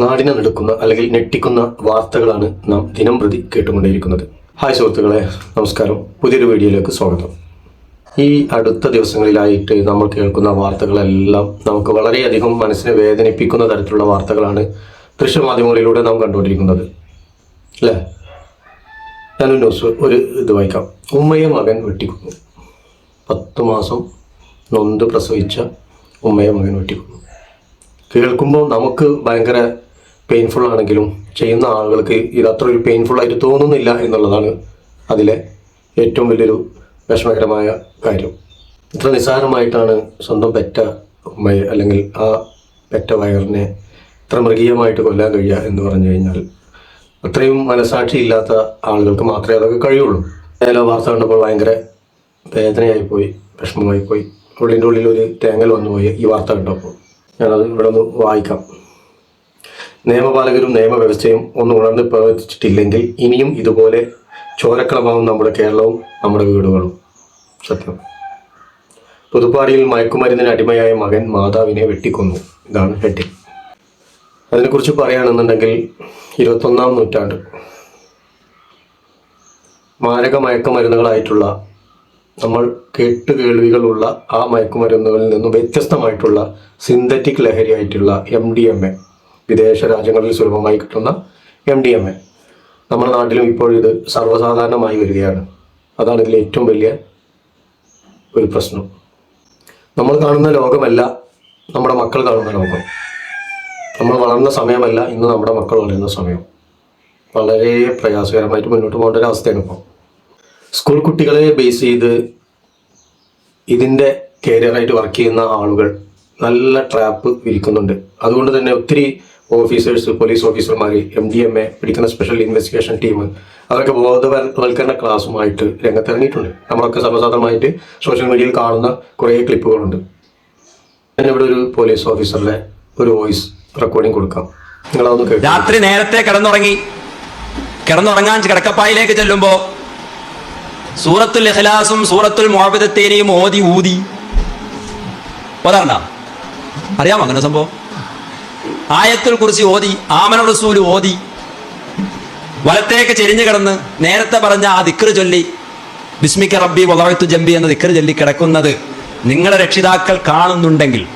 നാടിനെ നടുക്കുന്ന അല്ലെങ്കിൽ ഞെട്ടിക്കുന്ന വാർത്തകളാണ് നാം ദിനം പ്രതി കേട്ടുകൊണ്ടേയിരിക്കുന്നത്. ഹായ് സുഹൃത്തുക്കളെ നമസ്കാരം. പുതിയൊരു വീഡിയോയിലേക്ക് സ്വാഗതം. ഈ അടുത്ത ദിവസങ്ങളിലായിട്ട് നമ്മൾ കേൾക്കുന്ന വാർത്തകളെല്ലാം നമുക്ക് വളരെയധികം മനസ്സിനെ വേദനിപ്പിക്കുന്ന തരത്തിലുള്ള വാർത്തകളാണ് ദൃശ്യമാധ്യമങ്ങളിലൂടെ നാം കണ്ടുകൊണ്ടിരിക്കുന്നത്. അല്ലേ? ഞാനൊരു ന്യൂസ് ഒരു ഇത് വായിക്കാം. ഉമ്മയെ മകൻ വെട്ടിക്കുന്നു. പത്ത് മാസം നൊന്ത് പ്രസവിച്ച ഉമ്മയെ മകൻ വെട്ടിക്കുന്നു. കേൾക്കുമ്പോൾ നമുക്ക് ഭയങ്കര പെയിൻഫുൾ ആണെങ്കിലും ചെയ്യുന്ന ആളുകൾക്ക് ഇത് അത്ര ഒരു പെയിൻഫുൾ ആയിട്ട് തോന്നുന്നില്ല എന്നുള്ളതാണ് അതിലെ ഏറ്റവും വലിയൊരു വിഷമകരമായ കാര്യം. ഇത്ര നിസ്സാരമായിട്ടാണ് സ്വന്തം പെറ്റ അല്ലെങ്കിൽ ആ പെറ്റ വയറിനെ ഇത്ര മൃഗീയമായിട്ട് കൊല്ലാൻ കഴിയുക എന്ന് പറഞ്ഞു കഴിഞ്ഞാൽ അത്രയും മനസാക്ഷി ഇല്ലാത്ത ആളുകൾക്ക് മാത്രമേ അതൊക്കെ കഴിയുള്ളൂ. ഏലോ വാർത്ത കണ്ടപ്പോൾ ഭയങ്കര വേദനയായി പോയി പോയി. ഉള്ളിന്റെ ഉള്ളിൽ ഒരു തേങ്ങൽ വന്നുപോയി ഈ വാർത്ത കണ്ടപ്പോൾ. ഞാനത് ഇവിടെ ഒന്ന് വായിക്കാം. നിയമപാലകരും നിയമവ്യവസ്ഥയും ഒന്നും ഉണർന്ന് പ്രവർത്തിച്ചിട്ടില്ലെങ്കിൽ ഇനിയും ഇതുപോലെ ചോരക്കളമാവും നമ്മുടെ കേരളവും നമ്മുടെ വീടുകളും. സത്യം. പുതുപ്പാടിയിൽ മയക്കുമരുന്നിന് അടിമയായ മകൻ മാതാവിനെ വെട്ടിക്കൊന്നു. ഇതാണ് ഹെഡിങ്. അതിനെക്കുറിച്ച് പറയുകയാണെന്നുണ്ടെങ്കിൽ ഇരുപത്തൊന്നാം നൂറ്റാണ്ട് മാരക മയക്കുമരുന്നുകളായിട്ടുള്ള നമ്മൾ കേട്ട് കേൾവികളുള്ള ആ മയക്കുമരുന്നുകളിൽ നിന്നും വ്യത്യസ്തമായിട്ടുള്ള സിന്തറ്റിക് ലഹരിയായിട്ടുള്ള എം ഡി എം എ വിദേശ രാജ്യങ്ങളിൽ സുലഭമായി കിട്ടുന്ന എം ഡി എം എ നമ്മുടെ നാട്ടിലും ഇപ്പോൾ ഇത് സർവസാധാരണമായി വരികയാണ്. അതാണ് ഇതിലെ ഏറ്റവും വലിയ ഒരു പ്രശ്നം. നമ്മൾ കാണുന്ന ലോകമല്ല നമ്മുടെ മക്കൾ കാണുന്ന ലോകം. നമ്മൾ വളർന്ന സമയമല്ല ഇന്ന് നമ്മുടെ മക്കൾ വളരുന്ന സമയം. വളരെ പ്രയാസകരമായിട്ട് മുന്നോട്ട് പോകേണ്ട ഒരു അവസ്ഥയാണ് ഇപ്പോൾ സ്കൂൾ കുട്ടികളെ ബേസ് ചെയ്ത് ഇതിന്റെ കരിയറായിട്ട് വർക്ക് ചെയ്യുന്ന ആളുകൾ നല്ല ട്രാപ്പ് വിരിക്കുന്നുണ്ട്. അതുകൊണ്ട് തന്നെ ഒത്തിരി ഓഫീസേഴ്സ് പോലീസ് ഓഫീസർമാർ എം ഡി എം എ പിടിക്കുന്ന സ്പെഷ്യൽ ഇൻവെസ്റ്റിഗേഷൻ ടീം അതൊക്കെ ബോധവൽക്കരണ ക്ലാസ്സുമായിട്ട് രംഗത്തിറങ്ങിയിട്ടുണ്ട്. നമ്മളൊക്കെ സർവസാധാരണമായിട്ട് സോഷ്യൽ മീഡിയയിൽ കാണുന്ന കുറേ ക്ലിപ്പുകളുണ്ട് ഞാൻ ഇവിടെ ഒരു പോലീസ് ഓഫീസറുടെ ഒരു വോയിസ് റെക്കോർഡിംഗ് കൊടുക്കാം. നിങ്ങളതൊന്ന് രാത്രി നേരത്തെ കിടന്നുറങ്ങി. കിടന്നുറങ്ങാൻ കിടക്കപ്പായിലേക്ക് ചെല്ലുമ്പോ സൂറത്തുൽ ഇഖ്ലാസും സൂറത്തുൽ മുഹബദത്തേനെയും ഓതി ഊതി. ഓതാണ്ട അറിയാമോ അങ്ങനെ സംഭവം? ആയത്തുൽ കുറിച്ച് ഓതി ആമന റസൂൽ ഓതി. വലത്തേക്ക് ചെരിഞ്ഞു കിടന്ന് നേരത്തെ പറഞ്ഞ ആ ദിക്കറ് ചൊല്ലി ബിസ്മിക്ക റബ്ബി വലായത്തു ജംബി എന്ന ദിക്കറ് ചൊല്ലി കിടക്കുന്നത് നിങ്ങളുടെ രക്ഷിതാക്കൾ കാണുന്നുണ്ടെങ്കിൽ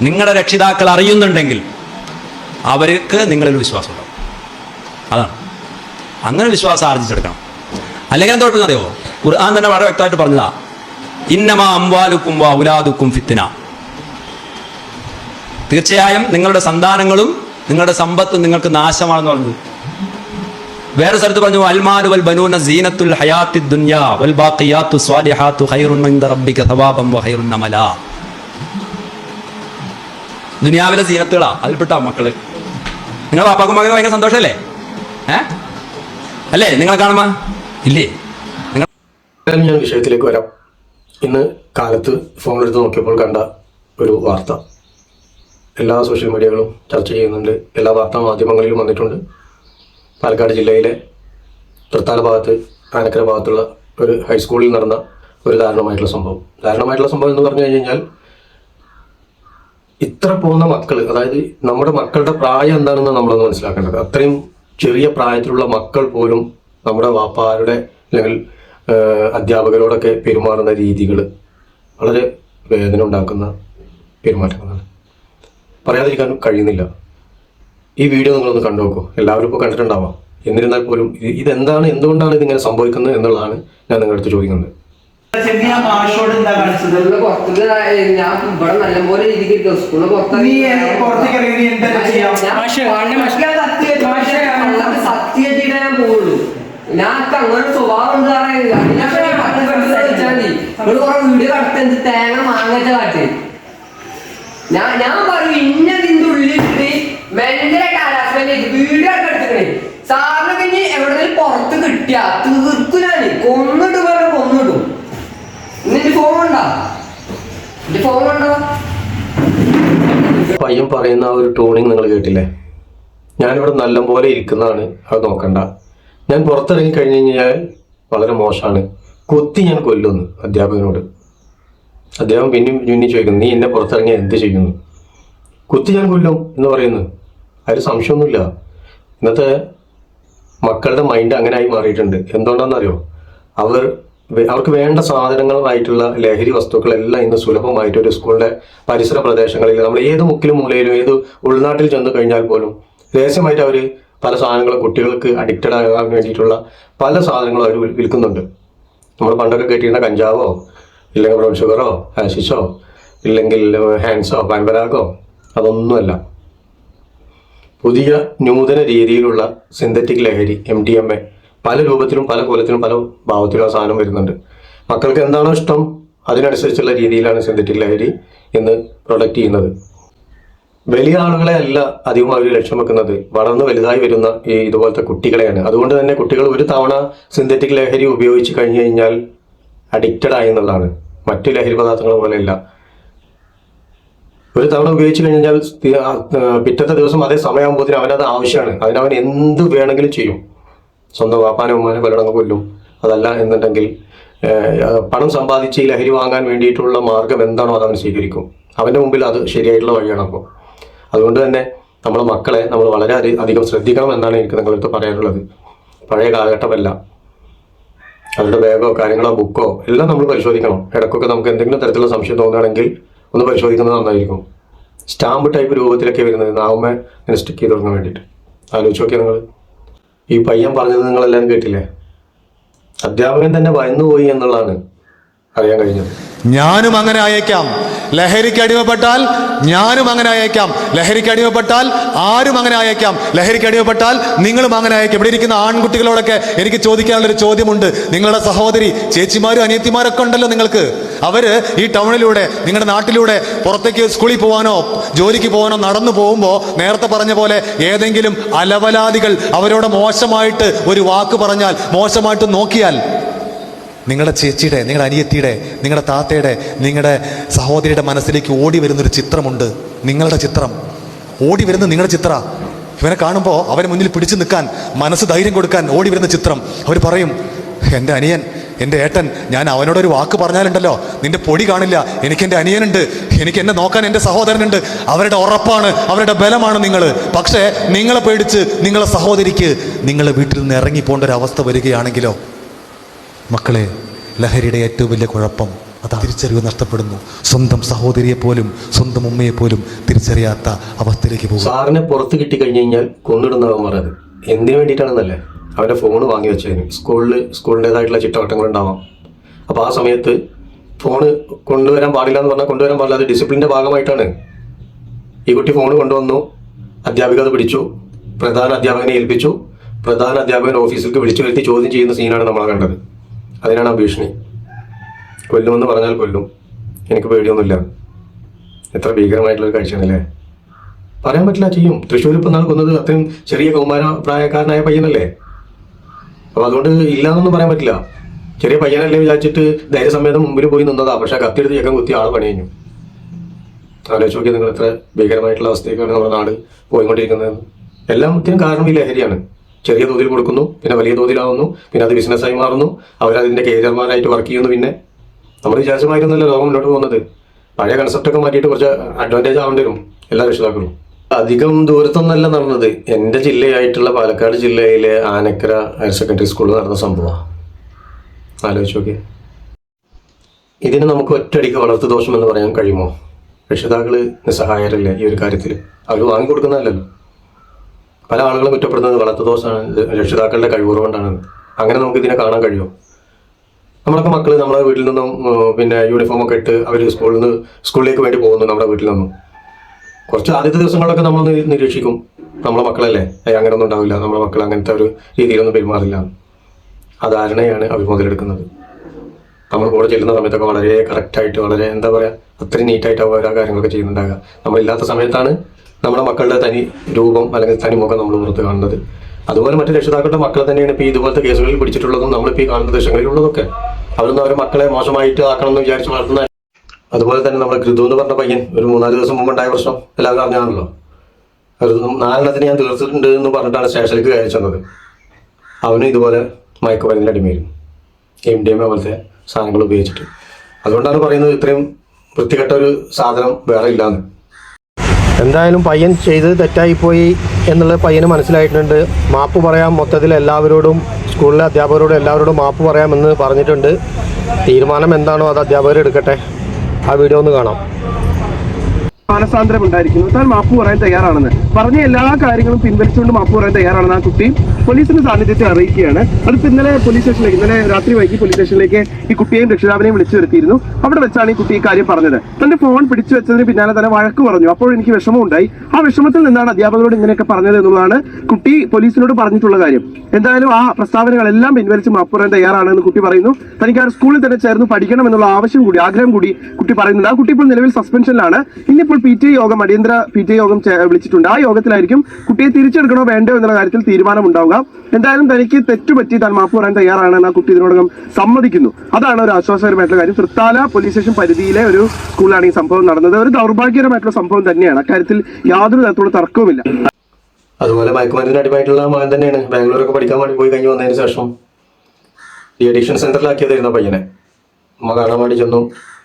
നിങ്ങളുടെ രക്ഷിതാക്കൾ അറിയുന്നുണ്ടെങ്കിൽ അവർക്ക് നിങ്ങളിൽ വിശ്വാസം ഉണ്ടാവും. അതാണ്. അങ്ങനെ വിശ്വാസം ആർജിച്ചെടുക്കണം. അല്ലെങ്കിൽ എന്തോട്ടെന്നറിയോ ഖുർആൻ തന്നെ വളരെ വ്യക്തമായിട്ട് പറഞ്ഞതാ ഇന്നമാ അംവാലുക്കും ഔലാദുക്കും ഫിത്തിന തീർച്ചയായും നിങ്ങളുടെ സന്താനങ്ങളും നിങ്ങളുടെ സമ്പത്തും നിങ്ങൾക്ക് നാശമാണെന്ന് പറഞ്ഞു. വേറെ സ്ഥലത്ത് പറഞ്ഞു അൽമാരു വൽ ബനൂന സീനത്തുൽ ഹയാത്തി ദുനിയാ വൽ ബാഖിയാത്തു സ്വാലിഹാത്തു ഖൈറുൻ ഇൻദ റബ്ബിക സവാബൻ വ ഖൈറുൻ അമലാ. ദുനിയാവിലെ സീനത്തുകളാ അതിൽപ്പെട്ട മക്കൾ. നിങ്ങൾ പാപ്പാക്കും മകനും ഭയങ്കര സന്തോഷമല്ലേ ഏ? അല്ലേ? നിങ്ങളെ കാണുമ്പോ? ഇല്ലേ? നിങ്ങൾ ഞാൻ വിഷയത്തിലേക്ക് വരാം. ഇന്ന് കാലത്ത് ഫോണെടുത്ത് നോക്കിയപ്പോൾ കണ്ട ഒരു വാർത്ത. എല്ലാ സോഷ്യൽ മീഡിയകളും ചർച്ച ചെയ്യുന്നുണ്ട്. എല്ലാ വാർത്താ മാധ്യമങ്ങളിലും വന്നിട്ടുണ്ട്. പാലക്കാട് ജില്ലയിലെ തൃത്താല ഭാഗത്ത് ആനക്കര ഭാഗത്തുള്ള ഒരു ഹൈസ്കൂളിൽ നടന്ന ഒരു ദാരുണമായിട്ടുള്ള സംഭവം. ദാരുണമായിട്ടുള്ള സംഭവം എന്ന് പറഞ്ഞു കഴിഞ്ഞാൽ ഇത്ര പോകുന്ന മക്കൾ അതായത് നമ്മുടെ മക്കളുടെ പ്രായം എന്താണെന്ന് നമ്മളൊന്ന് മനസ്സിലാക്കേണ്ടത്. അത്രയും ചെറിയ പ്രായത്തിലുള്ള മക്കൾ പോലും നമ്മുടെ വാപ്പാരുടെ അല്ലെങ്കിൽ അധ്യാപകരോടൊക്കെ പെരുമാറുന്ന രീതികൾ വളരെ വേദന ഉണ്ടാക്കുന്ന പെരുമാറ്റങ്ങളാണ്. പറയാതിരിക്കാൻ കഴിയുന്നില്ല. ഈ വീഡിയോ നിങ്ങളൊന്ന് കണ്ടു നോക്കൂ. എല്ലാവരും ഇപ്പോൾ കണ്ടിട്ടുണ്ടാവാം. എന്നിരുന്നാൽ പോലും ഇത് ഇതെന്താണ് എന്തുകൊണ്ടാണ് ഇതിങ്ങനെ സംഭവിക്കുന്നത് എന്നുള്ളതാണ് ഞാൻ നിങ്ങളുടെ അടുത്ത് ചോദിക്കുന്നത്. എന്താ ഞാൻ എന്താ അങ്ങനെ സ്വഭാവം ഇവിടെ കുറെ തേങ്ങ മാങ്ങച്ച കാട്ട് ഞാൻ ഞാൻ പറയും ഇന്നതിന്റെ ഉള്ളിലിട്ട് ഭയങ്കരമായിട്ട് ഹരാസ്മെന്റ് വീഡിയോ ഒക്കെ എടുത്തിക്കണേ സാറിന് പിന്നെ എവിടെങ്കിലും പുറത്ത് കിട്ടിയ തീർക്കും ഞാൻ കൊന്നിട്ട് പറഞ്ഞ കൊന്നിടും. നിന്റെ ഫോൺ ഉണ്ടോ? നിന്റെ ഫോൺ ഉണ്ടോ? പയ്യൻ പറയുന്ന ആ ഒരു ടോണിങ് നിങ്ങൾ കേട്ടില്ലേ? ഞാനിവിടെ നല്ലപോലെ ഇരിക്കുന്നതാണ്. അത് നോക്കണ്ട. ഞാൻ പുറത്തിറങ്ങി കഴിഞ്ഞു കഴിഞ്ഞാൽ വളരെ മോശമാണ്. കൊത്തി ഞാൻ കൊല്ലുന്നു അധ്യാപകനോട്. അദ്ദേഹം പിന്നെയും പിന്നെയും ചോദിക്കുന്നു നീ എന്നെ പുറത്തിറങ്ങി എന്ത് ചെയ്യുന്നു? കുത്തി ഞാൻ കൊല്ലും എന്ന് പറയുന്നു. അതിൽ സംശയമൊന്നുമില്ല. ഇന്നത്തെ മക്കളുടെ മൈൻഡ് അങ്ങനെ ആയി മാറിയിട്ടുണ്ട്. എന്തുകൊണ്ടാണെന്നറിയോ? അവർ അവർക്ക് വേണ്ട സാധനങ്ങളായിട്ടുള്ള ലഹരി വസ്തുക്കളെല്ലാം ഇന്ന് സുലഭമായിട്ട് ഒരു സ്കൂളിന്റെ പരിസര പ്രദേശങ്ങളിൽ നമ്മൾ ഏത് മുക്കിലും മൂലയിലും ഏത് ഉൾനാട്ടിൽ ചെന്ന് കഴിഞ്ഞാൽ പോലും രഹസ്യമായിട്ട് അവർ പല സാധനങ്ങളും കുട്ടികൾക്ക് അഡിക്റ്റഡ് ആകാൻ വേണ്ടിയിട്ടുള്ള പല സാധനങ്ങളും അവർ വിൽക്കുന്നുണ്ട്. നമ്മൾ പണ്ടൊക്കെ കേട്ടിരുന്ന കഞ്ചാവോ ഇല്ലെങ്കിൽ ബ്രൗൺ ഷുഗറോ ഹാഷിഷോ ഇല്ലെങ്കിൽ ഹാൻഡ്സോ പാൻപരാഗോ അതൊന്നുമല്ല. പുതിയ നൂതന രീതിയിലുള്ള സിന്തറ്റിക് ലഹരി എം ഡി എം എ പല രൂപത്തിലും പല കോലത്തിലും പല ഭാവത്തിലും ആ സാധനം വരുന്നുണ്ട്. മക്കൾക്ക് എന്താണോ ഇഷ്ടം അതിനനുസരിച്ചുള്ള രീതിയിലാണ് സിന്തറ്റിക് ലഹരി ഇന്ന് പ്രൊഡക്റ്റ് ചെയ്യുന്നത്. വലിയ ആളുകളെ അല്ല അധികം അവർ ലക്ഷ്യം വെക്കുന്നത്. വളർന്നു വലുതായി വരുന്ന ഈ ഇതുപോലത്തെ കുട്ടികളെയാണ്. അതുകൊണ്ട് തന്നെ കുട്ടികൾ ഒരു തവണ സിന്തറ്റിക് ലഹരി ഉപയോഗിച്ച് കഴിഞ്ഞു കഴിഞ്ഞാൽ അഡിക്റ്റഡ് ആയി എന്നുള്ളതാണ്. മറ്റു ലഹരി പദാർത്ഥങ്ങൾ പോലെയല്ല. ഒരു തവണ ഉപയോഗിച്ചു കഴിഞ്ഞാൽ പിറ്റത്തെ ദിവസം അതേ സമയമാകുമ്പോൾ അവനത് ആവശ്യമാണ്. അതിനവൻ എന്ത് വേണമെങ്കിലും ചെയ്യും. സ്വന്തം വാപ്പാനും ഉമ്മാനും പലയിടങ്ങൾ കൊല്ലും. അതല്ല എന്നുണ്ടെങ്കിൽ പണം സമ്പാദിച്ച് ലഹരി വാങ്ങാൻ വേണ്ടിയിട്ടുള്ള മാർഗം എന്താണോ അത് അവൻ സ്വീകരിക്കും. അവന്റെ മുമ്പിൽ അത് ശരിയായിട്ടുള്ള വഴിയാണ് അപ്പോൾ. അതുകൊണ്ട് തന്നെ നമ്മളെ മക്കളെ നമ്മൾ വളരെ അധികം ശ്രദ്ധിക്കണം എന്നാണ് എനിക്ക് നിങ്ങളടുത്ത് പറയാനുള്ളത്. പഴയ കാലഘട്ടമല്ല. അവരുടെ ബാഗോ കാര്യങ്ങളോ ബുക്കോ എല്ലാം നമ്മൾ പരിശോധിക്കണം. ഇടക്കൊക്കെ നമുക്ക് എന്തെങ്കിലും തരത്തിലുള്ള സംശയം തോന്നുകയാണെങ്കിൽ ഒന്ന് പരിശോധിക്കുന്നത് നന്നായിരിക്കും. സ്റ്റാമ്പ് ടൈപ്പ് രൂപത്തിലൊക്കെ വരുന്നത് നാവുമേ ഇങ്ങനെ സ്റ്റിക്ക് ചെയ്ത് തുടങ്ങാൻ വേണ്ടിയിട്ട്. ആലോചിച്ച് നോക്കിയാൽ നിങ്ങൾ ഈ പയ്യൻ പറഞ്ഞത് നിങ്ങളെല്ലാം കേട്ടില്ലേ? അധ്യാപകൻ തന്നെ ഭയന്നുപോയി എന്നുള്ളതാണ്. അറിയാൻ കഴിഞ്ഞത് ഞാനും അങ്ങനെ അയക്കാം ലഹരിക്ക് അടിമപ്പെട്ടാൽ ഞാനും അങ്ങനെ അയക്കാം ലഹരിക്ക് അടിമപ്പെട്ടാൽ ആരും അങ്ങനെ അയക്കാം ലഹരിക്ക് അടിമപ്പെട്ടാൽ നിങ്ങളും അങ്ങനെ അയക്കാം ഇവിടെ ഇരിക്കുന്ന ആൺകുട്ടികളോടൊക്കെ എനിക്ക് ചോദിക്കാനുള്ളൊരു ചോദ്യമുണ്ട്. നിങ്ങളുടെ സഹോദരി ചേച്ചിമാരും അനിയത്തിമാരൊക്കെ ഉണ്ടല്ലോ നിങ്ങൾക്ക്. അവർ ഈ ടൗണിലൂടെ നിങ്ങളുടെ നാട്ടിലൂടെ പുറത്തേക്ക് സ്കൂളിൽ പോകാനോ ജോലിക്ക് പോകാനോ നടന്നു പോകുമ്പോൾ നേരത്തെ പറഞ്ഞ പോലെ ഏതെങ്കിലും അലവലാദികൾ അവരോട് മോശമായിട്ട് ഒരു വാക്ക് പറഞ്ഞാൽ മോശമായിട്ട് നോക്കിയാൽ നിങ്ങളുടെ ചേച്ചിയുടെ നിങ്ങളുടെ അനിയത്തിയുടെ നിങ്ങളുടെ താത്തയുടെ നിങ്ങളുടെ സഹോദരിയുടെ മനസ്സിലേക്ക് ഓടി വരുന്നൊരു ചിത്രമുണ്ട്. നിങ്ങളുടെ ചിത്രം. ഓടി വരുന്ന നിങ്ങളുടെ ചിത്ര. ഇവനെ കാണുമ്പോൾ അവരെ മുന്നിൽ പിടിച്ചു നിൽക്കാൻ മനസ്സ് ധൈര്യം കൊടുക്കാൻ ഓടി വരുന്ന ചിത്രം. അവർ പറയും എന്റെ അനിയൻ എന്റെ ഏട്ടൻ ഞാൻ അവനോടൊരു വാക്ക് പറഞ്ഞാലുണ്ടല്ലോ. നിന്റെ പൊടി കാണില്ല. എനിക്ക് എന്റെ അനിയനുണ്ട്. എനിക്ക് എന്നെ നോക്കാൻ എന്റെ സഹോദരനുണ്ട്. അവരുടെ ഉറപ്പാണ്. അവരുടെ ബലമാണ് നിങ്ങൾ പക്ഷേ നിങ്ങളെ പേടിച്ച് നിങ്ങളെ സഹോദരിക്ക് നിങ്ങളെ വീട്ടിൽ നിന്ന് ഇറങ്ങി ഇറങ്ങിപ്പോണ്ട ഒരു അവസ്ഥ വരികയാണെങ്കിലോ മക്കളെ ലഹരിയുടെ ഏറ്റവും വലിയ കുഴപ്പം അത് തിരിച്ചറിവ് നഷ്ടപ്പെടുന്നു. സ്വന്തം സഹോദരിയെ പോലും സ്വന്തം ഉമ്മയെ പോലും തിരിച്ചറിയാത്ത അവസ്ഥയിലേക്ക് പോകും സാറിനെ പുറത്ത് കിട്ടി കഴിഞ്ഞു കഴിഞ്ഞാൽ കൊന്നിടുന്നവൻ പറഞ്ഞത് എന്തിനു വേണ്ടിയിട്ടാണെന്നല്ലേ? അവരുടെ ഫോൺ വാങ്ങി വെച്ചതിന് സ്കൂളിൽ സ്കൂളിന്റെതായിട്ടുള്ള ചിട്ടവട്ടങ്ങളുണ്ടാവാം. അപ്പോൾ ആ സമയത്ത് ഫോണ് കൊണ്ടുവരാൻ പാടില്ല എന്ന് പറഞ്ഞാൽ കൊണ്ടുവരാൻ പാടില്ല. അത് ഡിസിപ്ലിന്റെ ഭാഗമായിട്ടാണ്. ഈ കുട്ടി ഫോൺ കൊണ്ടുവന്നു. അധ്യാപിക അത് പിടിച്ചു. പ്രധാന അധ്യാപകനെ ഏൽപ്പിച്ചു. പ്രധാന അധ്യാപകൻ ഓഫീസിലേക്ക് വിളിച്ചു വരുത്തി ചോദ്യം ചെയ്യുന്ന സീനാണ് നമ്മൾ കണ്ടത്. അതിനാണ് ഭീഷണി. കൊല്ലുമെന്ന് പറഞ്ഞാൽ കൊല്ലും. എനിക്ക് പേടിയൊന്നുമില്ല. എത്ര ഭീകരമായിട്ടുള്ളൊരു കാഴ്ചയാണല്ലേ പറയാൻ പറ്റില്ല ചെയ്യും. തൃശ്ശൂർ ഇപ്പം നാൾ കൊന്നത് അത്രയും ചെറിയ കൗമാര പ്രായക്കാരനായ പയ്യനല്ലേ? അപ്പോൾ അതുകൊണ്ട് ഇല്ലാന്നൊന്നും പറയാൻ പറ്റില്ല. ചെറിയ പയ്യനല്ലേ വിചാരിച്ചിട്ട് ധൈര്യസമേതം മുമ്പിൽ പോയി നിന്നതാ. പക്ഷെ കത്തിയെടുത്ത് ചേക്കൻ കുത്തി ആൾ പണി കഴിഞ്ഞു. ആലോചിച്ച് നോക്കിയാൽ നിങ്ങൾ എത്ര ഭീകരമായിട്ടുള്ള അവസ്ഥയൊക്കെയാണ് നമ്മുടെ നാട് പോയിക്കൊണ്ടിരിക്കുന്നത്. എല്ലാത്തിനും കാരണം ഈ ലഹരിയാണ് ചെറിയ തോതിൽ കൊടുക്കുന്നു പിന്നെ വലിയ തോതിലാവുന്നു പിന്നെ അത് ബിസിനസ്സായി മാറുന്നു. അവരതിന്റെ കേജർമാരായിട്ട് വർക്ക് ചെയ്യുന്നു പിന്നെ. നമ്മൾ വിചാരിച്ചമായിരുന്നല്ലോ ലോകം മുന്നോട്ട് പോകുന്നത്. പഴയ കൺസെപ്റ്റൊക്കെ മാറ്റിയിട്ട് കുറച്ച് അഡ്വാന്റേജ് ആവേണ്ടി വരും എല്ലാ രക്ഷിതാക്കളും. അധികം ദൂരത്തൊന്നല്ല നടന്നത്. എന്റെ ജില്ലയായിട്ടുള്ള പാലക്കാട് ജില്ലയിലെ ആനക്കര ഹയർ സെക്കൻഡറി സ്കൂളിൽ നടന്ന സംഭവമാണ് ആലോചിച്ച് നോക്കി ഇതിന് നമുക്ക് ഒറ്റയടിക്ക് വളർത്തു ദോഷം എന്ന് പറയാൻ കഴിയുമോ? രക്ഷിതാക്കൾ നിസ്സഹായരല്ലേ ഈ ഒരു കാര്യത്തിൽ അവർ വാങ്ങിക്കൊടുക്കുന്നതല്ലല്ലോ. പല ആളുകളും കുറ്റപ്പെടുന്നത് വളർത്തു ദോഷമാണ് രക്ഷിതാക്കളുടെ കഴിവുറവുകൊണ്ടാണ് അങ്ങനെ നമുക്ക് ഇതിനെ കാണാൻ കഴിയുമോ നമ്മളൊക്കെ മക്കൾ നമ്മളെ വീട്ടിൽ നിന്നും പിന്നെ യൂണിഫോം ഒക്കെ ഇട്ട് അവർ സ്കൂളിൽ നിന്ന് സ്കൂളിലേക്ക് വേണ്ടി പോകുന്നു നമ്മുടെ വീട്ടിൽ നിന്നും. കുറച്ച് ആദ്യത്തെ ദിവസങ്ങളൊക്കെ നമ്മൾ നിരീക്ഷിക്കും. നമ്മളെ മക്കളല്ലേ? അങ്ങനെ ഒന്നും ഉണ്ടാവില്ല. നമ്മുടെ മക്കൾ അങ്ങനത്തെ ഒരു രീതിയിലൊന്നും പെരുമാറില്ല. ആ അവർ മുതലെടുക്കുന്നത് നമ്മൾ കൂടെ ചെല്ലുന്ന സമയത്തൊക്കെ വളരെ കറക്റ്റായിട്ട് വളരെ എന്താ പറയുക അത്രയും നീറ്റായിട്ട് ഓരോ കാര്യങ്ങളൊക്കെ ചെയ്യുന്നുണ്ടാകുക നമ്മളില്ലാത്ത സമയത്താണ് നമ്മുടെ മക്കളുടെ തനി രൂപം അല്ലെങ്കിൽ തനി മുഖം നമ്മൾ പുറത്ത് കാണുന്നത്. അതുപോലെ മറ്റു രക്ഷിതാക്കളുടെ മക്കളെ തന്നെയാണ് ഇപ്പോൾ ഇതുപോലത്തെ കേസുകളിൽ പിടിച്ചിട്ടുള്ളതും നമ്മളിപ്പോൾ ഈ കാണുന്ന ദൃശ്യങ്ങളിലുള്ളതൊക്കെ. അവരൊന്നും അവരെ മക്കളെ മോശമായിട്ട് ആക്കണം എന്ന് വിചാരിച്ച് വളർത്തുന്ന അതുപോലെ തന്നെ നമ്മുടെ ഘൃതു എന്ന് പറഞ്ഞ പയ്യൻ ഒരു മൂന്നാൽ ദിവസം മുമ്പ് ഉണ്ടായ പ്രശ്നം എല്ലാവരും അറിഞ്ഞാണല്ലോ. നാലെണ്ണത്തിന് ഞാൻ തീർത്തിട്ടുണ്ട് എന്ന് പറഞ്ഞിട്ടാണ് സ്റ്റേഷനിലേക്ക് കയറി ചെന്നത്. അവനും ഇതുപോലെ മയക്കുമരുന്നിന്റെ അടിമയായിരുന്നു എം ഡി എം എ പോലത്തെ സാധനങ്ങൾ ഉപയോഗിച്ചിട്ട്. അതുകൊണ്ടാണ് പറയുന്നത് ഇത്രയും വൃത്തികെട്ട ഒരു സാധനം വേറെ ഇല്ലാന്ന്. എന്തായാലും പയ്യൻ ചെയ്തത് തെറ്റായിപ്പോയി എന്നുള്ളത് പയ്യന് മനസ്സിലായിട്ടുണ്ട്. മാപ്പ് പറയാം. മൊത്തത്തിൽ എല്ലാവരോടും സ്കൂളിലെ അധ്യാപകരോടും എല്ലാവരോടും മാപ്പ് പറയാമെന്ന് പറഞ്ഞിട്ടുണ്ട്. തീരുമാനം എന്താണോ അത് അധ്യാപകർ എടുക്കട്ടെ. ആ വീഡിയോ ഒന്ന് കാണാം. മാനസാന്തരം ഉണ്ടായിരിക്കുന്നു. താൻ മാപ്പ് പറയാൻ തയ്യാറാണെന്ന്. പറഞ്ഞ എല്ലാ കാര്യങ്ങളും പിൻവലിച്ചുകൊണ്ട് മാപ്പ് പറയാൻ തയ്യാറാണെന്ന് ആ കുട്ടി പോലീസിന്റെ സാന്നിധ്യത്തെ അറിയിക്കുകയാണ്. അതിപ്പോ ഇന്നലെ പോലീസ് സ്റ്റേഷനിലേക്ക് ഇന്നലെ രാത്രി വൈകി പോലീസ് സ്റ്റേഷനിലേക്ക് ഈ കുട്ടിയെയും രക്ഷിതാവിനെയും വിളിച്ചു വരുത്തിയിരുന്നു. അവിടെ വെച്ചാണ് ഈ കുട്ടി ഈ കാര്യം പറഞ്ഞത്. തന്റെ ഫോൺ പിടിച്ചു വെച്ചതിന് പിന്നാലെ തന്നെ വഴക്ക് പറഞ്ഞു. അപ്പോൾ എനിക്ക് വിഷമമുണ്ടായി. ആ വിഷമത്തിൽ നിന്നാണ് അധ്യാപകരോട് ഇങ്ങനെയൊക്കെ പറഞ്ഞത് എന്നുള്ളതാണ് കുട്ടി പോലീസിനോട് പറഞ്ഞിട്ടുള്ള കാര്യം. എന്തായാലും ആ പ്രസ്താവനകളെല്ലാം പിൻവലിച്ച് മാപ്പ് പറയാൻ തയ്യാറാണെന്ന് കുട്ടി പറയുന്നു. തനിക്ക് ആ സ്കൂളിൽ തന്നെ ചേർന്ന് പഠിക്കണം എന്നുള്ള ആവശ്യം കൂടി ആഗ്രഹം കൂടി കുട്ടി പറയുന്നുണ്ട്. ആ കുട്ടി ഇപ്പോൾ നിലവിൽ സസ്പെൻഷനിലാണ് ഇന്നിപ്പോൾ പി ടി യോഗം അടിയന്തര പി ടി യോഗം വിളിച്ചിട്ടുണ്ട്. ആ യോഗത്തിലായിരിക്കും കുട്ടിയെ തിരിച്ചെടുക്കണോ വേണ്ടോ എന്നുള്ള കാര്യത്തിൽ തീരുമാനം ഉണ്ടാവുക എന്തായാലും തനിക്ക് തെറ്റുപറ്റി താൻ മാപ്പ് പറയാൻ തയ്യാറാണെന്ന് ആ കുട്ടി ഇതിനോടകം സമ്മതിക്കുന്നു. അതാണ് ഒരു ആശ്വാസകരമായിട്ടുള്ള കാര്യം. തൃത്താല പോലീസ് സ്റ്റേഷൻ പരിധിയിലെ ഒരു സ്കൂളിലാണ് ഈ സംഭവം നടന്നത്. ഒരു ദൗർഭാഗ്യകരമായിട്ടുള്ള സംഭവം തന്നെയാണ്. അക്കാര്യത്തിൽ യാതൊരു തരത്തിലുള്ള തർക്കവുമില്ല. അതുപോലെ മയക്കുമരുന്നിന് അടിമായിട്ടുള്ള മകൻ തന്നെയാണ്. ബാംഗ്ലൂരൊക്കെ പഠിക്കാൻ വേണ്ടി പോയി കഴിഞ്ഞ് വന്നതിന് ശേഷം ഈ അഡിക്ഷൻ സെന്ററിലാക്കിയതായിരുന്നു പയ്യനെ. അമ്മ കാണാൻ വേണ്ടി ചെന്നു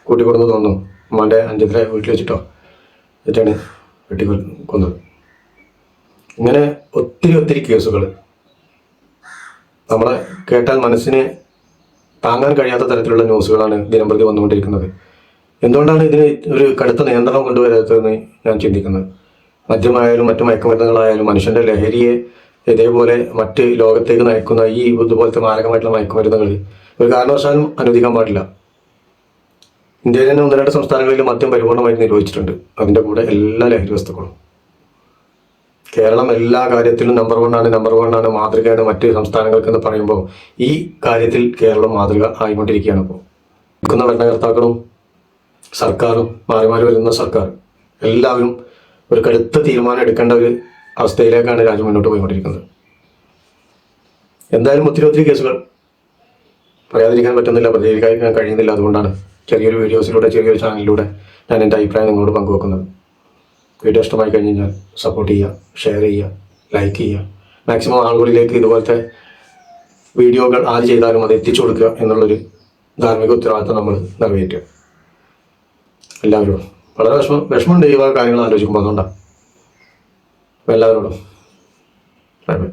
കൂട്ടിക്കൊടുന്നു തോന്നുന്നു അമ്മന്റെ അഞ്ചത്തിലെ വീട്ടിൽ വെച്ചിട്ടോ. എന്നിട്ടാണ് വെട്ടി കൊന്നത്. ഇങ്ങനെ ഒത്തിരി ഒത്തിരി കേസുകൾ. നമ്മളെ കേട്ടാൽ മനസ്സിനെ താങ്ങാൻ കഴിയാത്ത തരത്തിലുള്ള ന്യൂസുകളാണ് ദിനംപ്രതി വന്നുകൊണ്ടിരിക്കുന്നത്. എന്തുകൊണ്ടാണ് ഇതിന് ഒരു കടുത്ത നിയന്ത്രണം കൊണ്ടുവരാത്തതെന്ന് ഞാൻ ചിന്തിക്കുന്നത്? മദ്യമായാലും മറ്റു മയക്കുമരുന്നുകളായാലും മനുഷ്യന്റെ ലഹരിയെ ഇതേപോലെ മറ്റ് ലോകത്തേക്ക് നയിക്കുന്ന ഈ ഇതുപോലത്തെ മാരകമായിട്ടുള്ള മയക്കുമരുന്നുകൾ ഒരു കാരണവശാലും അനുവദിക്കാൻ പാടില്ല. ഇന്ത്യയിലെ തന്നെ ഒന്ന് സംസ്ഥാനങ്ങളിൽ മദ്യം പരിപൂർണമായി നിരോധിച്ചിട്ടുണ്ട് അതിന്റെ കൂടെ എല്ലാ ലഹരി വസ്തുക്കളും. കേരളം എല്ലാ കാര്യത്തിലും നമ്പർ വൺ ആണ് നമ്പർ വൺ ആണ് മാതൃകയാണ് മറ്റ് സംസ്ഥാനങ്ങൾക്ക് എന്ന് പറയുമ്പോൾ ഈ കാര്യത്തിൽ കേരളം മാതൃക ആയിക്കൊണ്ടിരിക്കുകയാണ് ഇപ്പോൾ. നിൽക്കുന്ന ഭരണകർത്താക്കളും സർക്കാരും മാറി മാറി വരുന്ന സർക്കാർ എല്ലാവരും ഒരു കടുത്ത തീരുമാനം എടുക്കേണ്ട ഒരു അവസ്ഥയിലേക്കാണ് രാജ്യം മുന്നോട്ട് പോയിക്കൊണ്ടിരിക്കുന്നത്. എന്തായാലും ഒത്തിരി ഒത്തിരി കേസുകൾ പറയാതിരിക്കാൻ പറ്റുന്നില്ല പ്രതികരിക്കാൻ കഴിയുന്നില്ല. അതുകൊണ്ടാണ് ചെറിയൊരു വീഡിയോസിലൂടെ ചെറിയൊരു ചാനലിലൂടെ ഞാൻ എന്റെ അഭിപ്രായം നിങ്ങളോട് പങ്കുവെക്കുന്നത്. വീഡിയോ ഇഷ്ടമായി കഴിഞ്ഞ് കഴിഞ്ഞാൽ സപ്പോർട്ട് ചെയ്യുക ഷെയർ ചെയ്യുക ലൈക്ക് ചെയ്യുക. മാക്സിമം ആളുകളിലേക്ക് ഇതുപോലത്തെ വീഡിയോകൾ ആര് ചെയ്താലും അത് എത്തിച്ചു കൊടുക്കുക എന്നുള്ളൊരു ധാർമ്മിക ഉത്തരവാദിത്തം നമ്മൾ നിറവേറ്റുക. എല്ലാവരോടും. വളരെ വിഷമം വിഷമമുണ്ട് ഈ കാര്യങ്ങൾ ആലോചിക്കുമ്പോൾ അതുകൊണ്ടാണ്. എല്ലാവരോടും. Bye bye